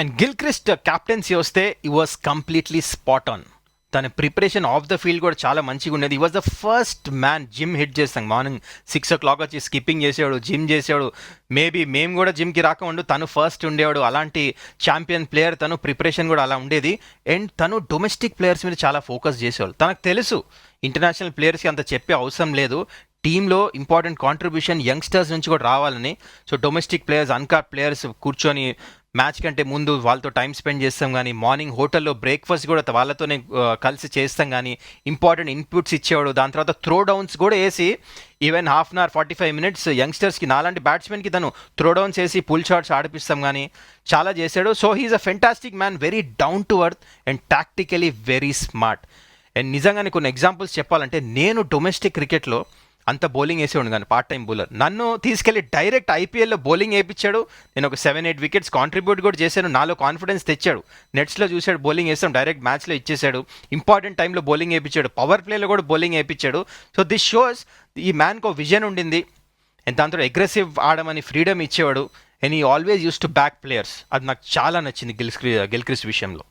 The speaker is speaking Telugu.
అండ్ గిల్ క్రిస్ట్ క్యాప్టెన్సీ వస్తే he was completely spot on తన ప్రిపరేషన్ ఆఫ్ ద ఫీల్డ్ కూడా చాలా మంచిగా ఉండేది. He was the first man gym hit చేస్తాం. మార్నింగ్ సిక్స్ ఓ క్లాక్ వచ్చి స్కిప్పింగ్ చేసేవాడు జిమ్ చేసేవాడు. మేబీ మేము కూడా జిమ్కి రాకముందు తను ఫస్ట్ ఉండేవాడు. అలాంటి ఛాంపియన్ ప్లేయర్ తను ప్రిపరేషన్ కూడా అలా ఉండేది. అండ్ తను డొమెస్టిక్ ప్లేయర్స్ మీద చాలా ఫోకస్ చేసేవాడు. తనకు తెలుసు ఇంటర్నేషనల్ ప్లేయర్స్కి అంత చెప్పే అవసరం లేదు. టీంలో ఇంపార్టెంట్ కాంట్రిబ్యూషన్ యంగ్స్టర్స్ నుంచి కూడా రావాలని. So domestic players uncapped players కూర్చొని మ్యాచ్ కంటే ముందు వాళ్ళతో టైం స్పెండ్ చేస్తాం కానీ మార్నింగ్ హోటల్లో బ్రేక్ఫాస్ట్ కూడా వాళ్ళతోనే కలిసి చేస్తాం కానీ ఇంపార్టెంట్ ఇన్పుట్స్ ఇచ్చేవాడు. దాని తర్వాత త్రో డౌన్స్ కూడా వేసి even half an hour forty five minutes యంగ్స్టర్స్కి నాలాంటి బ్యాట్స్మెన్కి తను త్రో డౌన్స్ వేసి పుల్ షాట్స్ ఆడిపిస్తాం కానీ చాలా చేశాడు. So he's a fantastic man very down to earth and tactically very smart. And నిజంగానే కొన్ని ఎగ్జాంపుల్స్ చెప్పాలంటే నేను డొమెస్టిక్ క్రికెట్లో అంత బౌలింగ్ వేసేవాడు కానీ పార్ట్ టైం బౌలర్ నన్ను తీసుకెళ్ళి డైరెక్ట్ ఐపీఎల్లో బౌలింగ్ వేయించాడు. నేను ఒక సెవెన్ ఎయిట్ వికెట్స్ కాంట్రిబ్యూట్ కూడా చేశాను. నాలో కాన్ఫిడెన్స్ తెచ్చాడు. నెట్స్లో చూశాడు బౌలింగ్ వేస్తాం డైరెక్ట్ మ్యాచ్లో ఇచ్చేశాడు. ఇంపార్టెంట్ టైంలో బౌలింగ్ వేయించాడు. పవర్ ప్లేలో కూడా బౌలింగ్ వేయించాడు. సో దిస్ షోస్ ఈ మ్యాన్కి ఒక విజన్ ఉండింది. దాంతో అగ్రెసివ్ ఆడమని ఫ్రీడమ్ ఇచ్చేవాడు. And he always used to back players అది నాకు చాలా నచ్చింది గిల్స్ గిల్క్రిస్ విషయంలో.